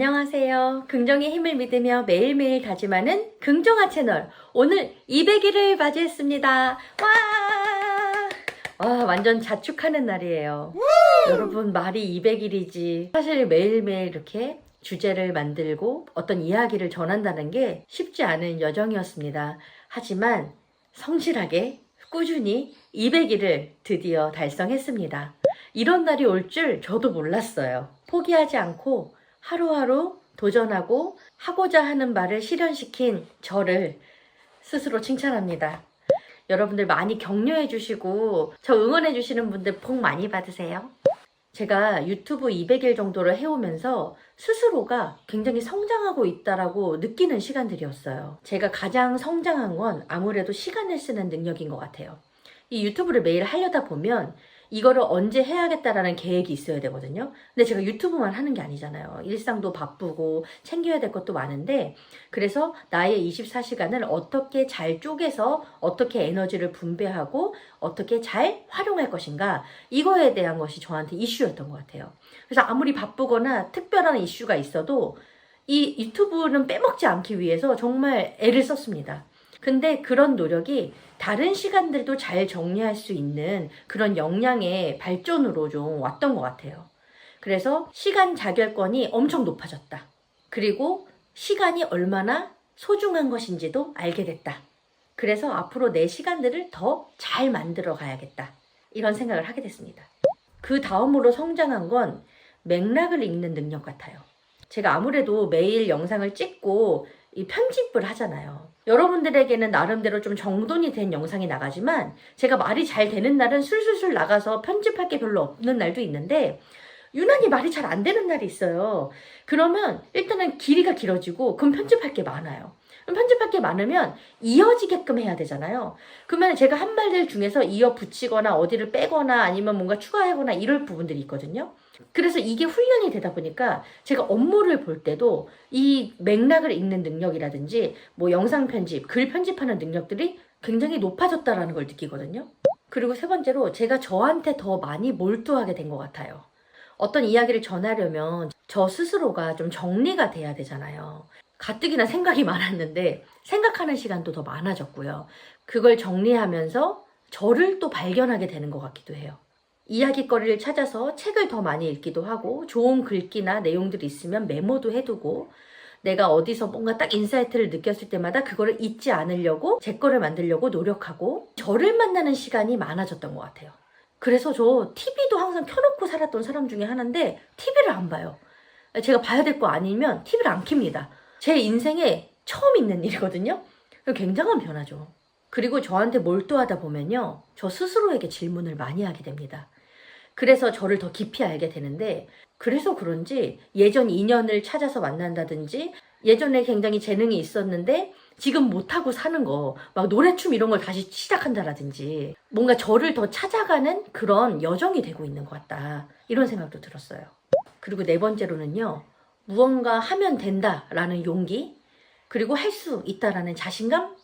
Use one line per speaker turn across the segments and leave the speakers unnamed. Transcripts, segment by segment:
안녕하세요. 긍정의 힘을 믿으며 매일매일 다짐하는 긍정화 채널. 오늘 200일을 맞이했습니다. 와! 와, 완전 자축하는 날이에요. 여러분, 말이 200일이지. 사실 매일매일 이렇게 주제를 만들고 어떤 이야기를 전한다는 게 쉽지 않은 여정이었습니다. 하지만 성실하게 꾸준히 200일을 드디어 달성했습니다. 이런 날이 올 줄 저도 몰랐어요. 포기하지 않고 하루하루 도전하고 하고자 하는 말을 실현시킨 저를 스스로 칭찬합니다. 여러분들 많이 격려해 주시고 저 응원해 주시는 분들 복 많이 받으세요. 제가 유튜브 200일 정도를 해오면서 스스로가 굉장히 성장하고 있다라고 느끼는 시간들이었어요. 제가 가장 성장한 건 아무래도 시간을 쓰는 능력인 것 같아요. 이 유튜브를 매일 하려다 보면 이거를 언제 해야겠다라는 계획이 있어야 되거든요. 근데 제가 유튜브만 하는 게 아니잖아요. 일상도 바쁘고 챙겨야 될 것도 많은데 그래서 나의 24시간을 어떻게 잘 쪼개서 어떻게 에너지를 분배하고 어떻게 잘 활용할 것인가 이거에 대한 것이 저한테 이슈였던 것 같아요. 그래서 아무리 바쁘거나 특별한 이슈가 있어도 이 유튜브는 빼먹지 않기 위해서 정말 애를 썼습니다. 근데 그런 노력이 다른 시간들도 잘 정리할 수 있는 그런 역량의 발전으로 좀 왔던 것 같아요. 그래서 시간 자결권이 엄청 높아졌다. 그리고 시간이 얼마나 소중한 것인지도 알게 됐다. 그래서 앞으로 내 시간들을 더 잘 만들어 가야겠다. 이런 생각을 하게 됐습니다. 그 다음으로 성장한 건 맥락을 읽는 능력 같아요. 제가 아무래도 매일 영상을 찍고 이 편집을 하잖아요. 여러분들에게는 나름대로 좀 정돈이 된 영상이 나가지만 제가 말이 잘 되는 날은 술술술 나가서 편집할 게 별로 없는 날도 있는데 유난히 말이 잘 안 되는 날이 있어요. 그러면 일단은 길이가 길어지고 그럼 편집할 게 많아요. 편집할 게 많으면 이어지게끔 해야 되잖아요. 그러면 제가 한 말들 중에서 이어 붙이거나 어디를 빼거나 아니면 뭔가 추가하거나 이럴 부분들이 있거든요. 그래서 이게 훈련이 되다 보니까 제가 업무를 볼 때도 이 맥락을 읽는 능력이라든지 뭐 영상 편집, 글 편집하는 능력들이 굉장히 높아졌다라는 걸 느끼거든요. 그리고 세 번째로 제가 저한테 더 많이 몰두하게 된 것 같아요. 어떤 이야기를 전하려면 저 스스로가 좀 정리가 돼야 되잖아요. 가뜩이나 생각이 많았는데 생각하는 시간도 더 많아졌고요. 그걸 정리하면서 저를 또 발견하게 되는 것 같기도 해요. 이야기거리를 찾아서 책을 더 많이 읽기도 하고 좋은 글귀나 내용들이 있으면 메모도 해두고 내가 어디서 뭔가 딱 인사이트를 느꼈을 때마다 그거를 잊지 않으려고 제 거를 만들려고 노력하고 저를 만나는 시간이 많아졌던 것 같아요. 그래서 저 TV도 항상 켜놓고 살았던 사람 중에 하나인데 TV를 안 봐요. 제가 봐야 될 거 아니면 TV를 안 켭니다. 제 인생에 처음 있는 일이거든요. 굉장한 변화죠. 그리고 저한테 몰두하다 보면요. 저 스스로에게 질문을 많이 하게 됩니다. 그래서 저를 더 깊이 알게 되는데, 그래서 그런지 예전 인연을 찾아서 만난다든지, 예전에 굉장히 재능이 있었는데, 지금 못하고 사는 거, 막 노래춤 이런 걸 다시 시작한다라든지, 뭔가 저를 더 찾아가는 그런 여정이 되고 있는 것 같다. 이런 생각도 들었어요. 그리고 네 번째로는요, 무언가 하면 된다라는 용기, 그리고 할 수 있다라는 자신감?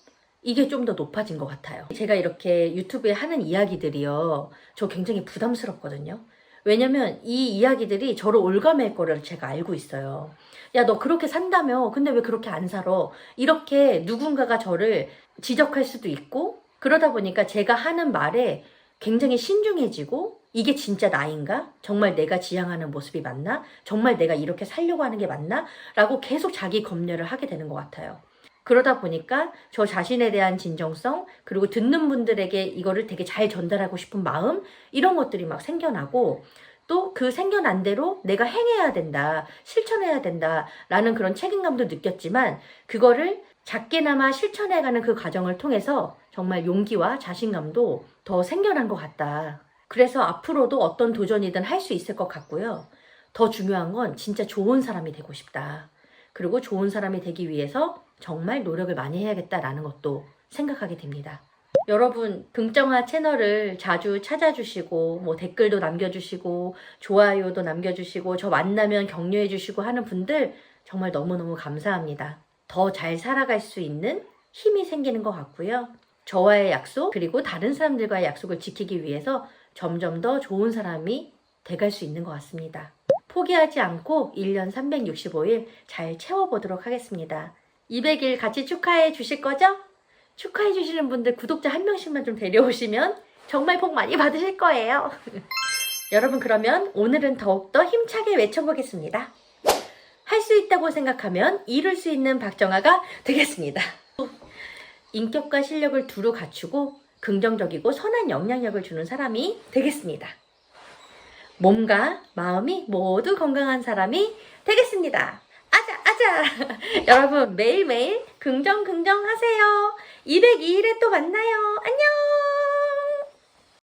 이게 좀 더 높아진 것 같아요. 제가 이렇게 유튜브에 하는 이야기들이요, 저 굉장히 부담스럽거든요. 왜냐면 이 이야기들이 저를 올가맬 거를 제가 알고 있어요. 야, 너 그렇게 산다며? 근데 왜 그렇게 안 살아? 이렇게 누군가가 저를 지적할 수도 있고, 그러다 보니까 제가 하는 말에 굉장히 신중해지고, 이게 진짜 나인가? 정말 내가 지향하는 모습이 맞나? 정말 내가 이렇게 살려고 하는 게 맞나? 라고 계속 자기 검열을 하게 되는 것 같아요. 그러다 보니까 저 자신에 대한 진정성, 그리고 듣는 분들에게 이거를 되게 잘 전달하고 싶은 마음, 이런 것들이 막 생겨나고, 또 그 생겨난 대로 내가 행해야 된다, 실천해야 된다, 라는 그런 책임감도 느꼈지만, 그거를 작게나마 실천해가는 그 과정을 통해서 정말 용기와 자신감도 더 생겨난 것 같다. 그래서 앞으로도 어떤 도전이든 할 수 있을 것 같고요. 더 중요한 건 진짜 좋은 사람이 되고 싶다. 그리고 좋은 사람이 되기 위해서 정말 노력을 많이 해야겠다라는 것도 생각하게 됩니다. 여러분, 긍정화 채널을 자주 찾아주시고, 뭐 댓글도 남겨주시고, 좋아요도 남겨주시고, 저 만나면 격려해주시고 하는 분들 정말 너무너무 감사합니다. 더 잘 살아갈 수 있는 힘이 생기는 것 같고요. 저와의 약속, 그리고 다른 사람들과의 약속을 지키기 위해서 점점 더 좋은 사람이 돼갈 수 있는 것 같습니다. 포기하지 않고 1년 365일 잘 채워보도록 하겠습니다. 200일 같이 축하해 주실 거죠? 축하해 주시는 분들 구독자 한 명씩만 좀 데려오시면 정말 복 많이 받으실 거예요. 여러분 그러면 오늘은 더욱더 힘차게 외쳐보겠습니다. 할 수 있다고 생각하면 이룰 수 있는 박정아가 되겠습니다. 인격과 실력을 두루 갖추고 긍정적이고 선한 영향력을 주는 사람이 되겠습니다. 몸과 마음이 모두 건강한 사람이 되겠습니다. 아자, 아자! 여러분, 매일매일 긍정, 긍정 하세요. 202일에 또 만나요. 안녕!